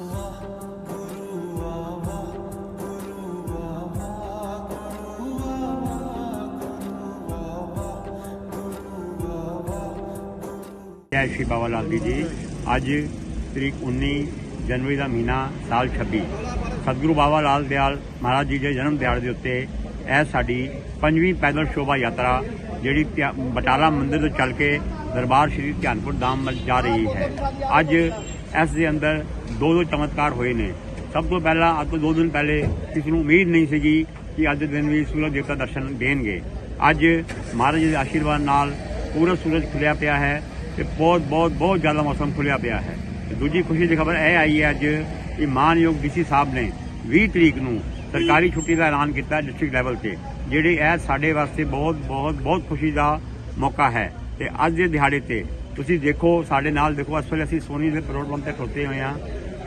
ਜੈ ਸ਼੍ਰੀ ਬਾਬਾ ਲਾਲ ਜੀ ਜੀ ਅੱਜ ਤਰੀਕ 19 ਜਨਵਰੀ ਦਾ ਮਹੀਨਾ ਸਾਲ 26 ਸਤਿਗੁਰੂ ਬਾਬਾ ਲਾਲ ਦਿਆਲ ਮਹਾਰਾਜ ਜੀ ਦੇ ਜਨਮ ਦਿਹਾੜੇ ਦੇ ਉੱਤੇ ਇਹ ਸਾਡੀ ਪੰਜਵੀਂ ਪੈਦਲ ਸ਼ੋਭਾ ਯਾਤਰਾ ਜਿਹੜੀ ਧਿਆ- ਬਟਾਲਾ ਮੰਦਿਰ ਤੋਂ ਚੱਲ ਕੇ ਦਰਬਾਰ ਸ਼੍ਰੀ ਧਿਆਨਪੁਰ ਧਾਮ ਵੱਲ ਜਾ ਰਹੀ ਹੈ। ਅੱਜ ਇਸ ਦੇ ਅੰਦਰ ਦੋ ਦੋ ਚਮਤਕਾਰ ਹੋਏ ਨੇ। ਸਭ ਤੋਂ ਪਹਿਲਾਂ, ਅੱਜ ਤੋਂ ਦੋ ਦਿਨ ਪਹਿਲੇ ਕਿਸੇ ਨੂੰ ਉਮੀਦ ਨਹੀਂ ਸੀਗੀ ਕਿ ਅੱਜ ਦੇ ਦਿਨ ਵੀ ਸੂਰਜ ਦੇਵਤਾ ਦਰਸ਼ਨ ਦੇਣਗੇ। ਅੱਜ ਮਹਾਰਾਜ ਜੀ ਦੇ ਆਸ਼ੀਰਵਾਦ ਨਾਲ ਪੂਰਾ ਸੂਰਜ ਖੁੱਲਿਆ ਪਿਆ ਹੈ ਤੇ ਬਹੁਤ ਬਹੁਤ ਬਹੁਤ ਜ਼ਿਆਦਾ ਮੌਸਮ ਖੁੱਲਿਆ ਪਿਆ ਹੈ। ਦੂਜੀ ਖੁਸ਼ੀ ਦੀ ਖਬਰ ਇਹ ਆਈ ਹੈ ਅੱਜ ਕਿ ਮਾਨਯੋਗ ਡੀਸੀ ਸਾਹਿਬ ਨੇ 20 ਤਰੀਕ ਨੂੰ ਸਰਕਾਰੀ ਛੁੱਟੀ ਦਾ ਐਲਾਨ ਕੀਤਾ ਡਿਸਟ੍ਰਿਕਟ ਲੈਵਲ ਤੇ। ਜਿਹੜੀ ਇਹ ਸਾਡੇ ਵਾਸਤੇ ਬਹੁਤ ਬਹੁਤ ਬਹੁਤ ਖੁਸ਼ੀ ਦਾ ਮੌਕਾ ਹੈ। ਤੇ ਅੱਜ ਦੇ ਦਿਹਾੜੇ ਤੇ ਤੁਸੀਂ ਦੇਖੋ, ਸਾਡੇ ਨਾਲ ਦੇਖੋ, ਇਸ ਵੇਲੇ ਅਸੀਂ ਸੋਨੀ ਦੇ ਪੈਟਰੋਲ ਪੰਪ ਤੇ ਖੜੋਤੇ ਹੋਏ ਹਾਂ।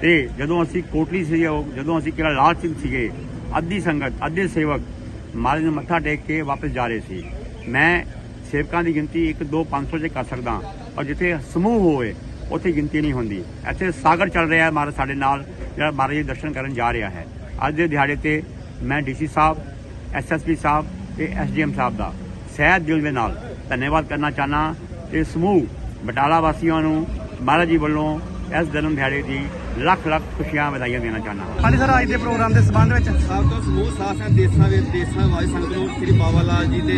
ਤੇ ਜਦੋਂ ਅਸੀਂ ਕੋਟਲੀ ਸੀ ਜਦੋਂ ਅਸੀਂ ਕਿਹੜਾ ਲਾਲ ਸਿੰਘ ਸੀਗੇ, ਅੱਧੀ ਸੰਗਤ, ਅੱਧੇ ਸੇਵਕ ਮਹਾਰਾਜ ਨੂੰ ਮੱਥਾ ਟੇਕ ਕੇ ਵਾਪਸ ਜਾ ਰਹੇ ਸੀ। ਮੈਂ ਸੇਵਕਾਂ ਦੀ ਗਿਣਤੀ 1 2 500 ਚ ਕਰ ਸਕਦਾ ਔਰ ਜਿੱਥੇ ਸਮੂਹ ਹੋਵੇ, ਉੱਥੇ ਗਿਣਤੀ ਨਹੀਂ ਹੁੰਦੀ। ਇੱਥੇ ਸਾਗਰ ਚੱਲ ਰਿਹਾ ਹੈ, ਮਹਾਰਾਜ ਸਾਡੇ ਨਾਲ, ਜਿਹੜਾ ਮਹਾਰਾਜ ਦੇ ਦਰਸ਼ਨ ਕਰਨ ਜਾ ਰਿਹਾ ਹੈ। ਅੱਜ ਦੇ ਦਿਹਾੜੇ ਤੇ ਮੈਂ ਡੀਸੀ ਸਾਹਿਬ ਐਸਐਸਪੀ ਸਾਹਿਬ ਤੇ ਐਸਡੀਐਮ ਸਾਹਿਬ ਦਾ ਸਹਿਜ ਦਿਲ ਦੇ ਨਾਲ ਧੰਨਵਾਦ ਕਰਨਾ ਚਾਹਨਾ ਤੇ ਸਮੂਹ ਬਟਾਲਾ ਵਾਸੀਆਂ ਨੂੰ ਮਹਾਰਾਜ ਜੀ ਵੱਲੋਂ ਇਸ ਜਨਮ ਦਿਹਾੜੇ ਦੀ ਲੱਖ ਲੱਖ ਖੁਸ਼ੀਆਂ ਵਧਾਈਆਂ ਦੇਣਾ ਚਾਹਨਾ ਹਾਂਜੀ ਸਰ ਅੱਜ ਦੇ ਪ੍ਰੋਗਰਾਮ ਦੇ ਸੰਬੰਧ ਵਿੱਚ? ਸਭ ਤੋਂ ਸਮੂਹ ਸਾਥਾਂ ਦੇਸ਼ਾਂ ਵਿੱਚ ਦੇਸ਼ਾਂ ਵਾਲੇ ਸੰਗਤ ਨੂੰ ਸ੍ਰੀ ਬਾਬਾ ਲਾਲ ਜੀ ਦੇ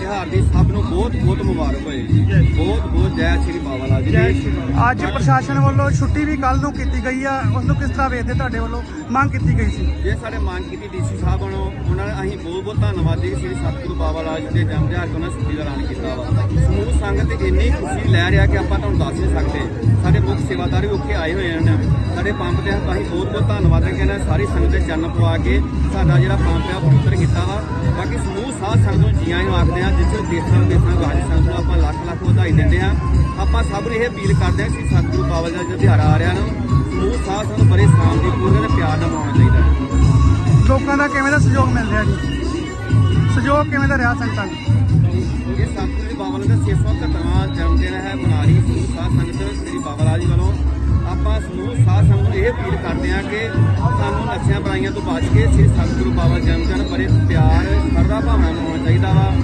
ਤਿਉਹਾਰ ਦੀ ਸਭ ਨੂੰ ਬਹੁਤ ਬਹੁਤ ਮੁਬਾਰਕ ਹੋਏ। ਜੀ ਬਹੁਤ ਬਹੁਤ ਜੈ ਸ੍ਰੀ ਬਾਬਾ ਲਾਲ ਜੀ ਦੀ। ਅੱਜ ਪ੍ਰਸ਼ਾਸਨ ਵੱਲੋਂ ਛੁੱਟੀ ਵੀ ਕੱਲ ਨੂੰ ਕੀਤੀ ਗਈ ਆ। ਉਸ ਨੂੰ ਕਿਸ ਤਰ੍ਹਾਂ ਵੇਖਦੇ ਤੁਹਾਡੇ ਵੱਲੋਂ? ਮੰਗ ਕੀਤੀ ਗਈ ਸੀ। ਜੇ ਸਾਡੇ ਮੰਗ ਕੀਤੀ ਡੀਸੀ ਸਾਹਿਬ ਨੂੰ ਉਹਨਾਂ ਨੇ ਅਸੀਂ ਬਹੁਤ ਬਹੁਤ ਧੰਨਵਾਦੀ ਸ੍ਰੀ ਸਤਿਗੁਰੂ ਬਾਬਾ ਲਾਲ ਜੀ ਦੇ ਜਨਮ ਦਿਹਾੜੇ ਤੋਂ ਉਹਨਾਂ ਛੁੱਟੀ ਦਾ ਐਲਾਨ ਕੀਤਾ ਵਾ। ਸਮੂਹ ਸੰਗਤ ਇੰਨੀ ਖੁਸ਼ੀ ਲੈ ਰਿਹਾ ਕਿ ਆਪਾਂ ਤੁਹਾਨੂੰ ਦੱਸ ਨਹੀਂ ਸਕਦੇ। ਸਾਡੇ ਮੁੱਖ ਸੇਵਾਦਾਰ ਵੀ ਉੱਥੇ ਆਏ ਹੋਏ ਹਨ। ਸਾਡੇ ਪੰਪ ਤੇ ਅਸੀਂ ਬਹੁਤ ਬਹੁਤ ਧੰਨਵਾਦ ਹੈ ਕਿ ਇਹਨਾਂ ਸਾਰੀ ਸੰਗਤ ਦੇ ਚਰਨ ਪਵਾ ਕੇ ਸਾਡਾ ਜਿਹੜਾ ਪੰਪ ਆ ਪਵਿੱਤਰ ਕੀਤਾ ਵਾ। ਬਾਕੀ ਸਮੂਹ ਸਾਧ ਸੰਗਤ ਨੂੰ ਜੀਆਂ ਨੂੰ ਆਖਦੇ ਆ ਜਿਸ ਦੇਸ਼ਾਂ ਵਿਦੇਸ਼ਾਂ ਵਾਲੀ ਸੰਗਤ ਨੂੰ ਆਪਾਂ ਲੱਖ ਲੱਖ ਵਧਾਈ ਦਿੰਦੇ ਆ ਆਪਾਂ ਸਭ ਨੂੰ ਇਹ ਅਪੀਲ ਕਰਦੇ ਆ ਕਿ ਸਤਿਗੁਰੂ ਜੀ ਦਾ ਜਿਹੜਾ ਆ ਰਿਹਾ ਨਾ। ਸਮੂਹ ਸਾਧ ਸੰਗਤ ਬੜੇ ਸ਼ਾਂਤੀਪੂਰਨ ਤੇ ਪਿਆਰ ਨਾਲ ਮਨਾਉਣਾ ਚਾਹੀਦਾ ਹੈ। ਲੋਕਾਂ ਦਾ ਕਿਵੇਂ ਦਾ ਸਹਿਯੋਗ ਮਿਲ ਰਿਹਾ ਜੀ? ਸਹਿਯੋਗ ਕਿਵੇਂ ਦਾ ਰਿਹਾ ਸੰਗਤਾਂ ਨੂੰ? ਇਹ ਸਤਿਗੁਰੂ ਜੀ ਬਾਬਾ ਜੀ ਦਾ 671ਵਾਂ ਜਨਮ ਦਿਨ ਹੈ। ਮਨਾ ਰਹੀ ਸਮੂਹ ਸਾਧ ਸੰਗਤ ਸ੍ਰੀ ਬਾਬਾ ਲਾਲ ਜੀ ਵੱਲੋਂ। ਆਪਾਂ ਸਮੂਹ ਸਾਧ ਸੰਗਤ ਨੂੰ ਇਹ ਅਪੀਲ ਕਰਦੇ ਹਾਂ ਕਿ ਸਾਨੂੰ ਨਸ਼ਿਆਂ ਬੁਰਾਈਆਂ ਤੋਂ ਬਚ ਕੇ ਸ੍ਰੀ ਸਤਿਗੁਰੂ ਬਾਬਾ ਜਨਮ ਜਨ ਬੜੇ ਪਿਆਰ ਸਰਦਾ ਭਾਵਨਾ ਨਾਲ ਮਨਾਉਣਾ ਚਾਹੀਦਾ ਵਾ।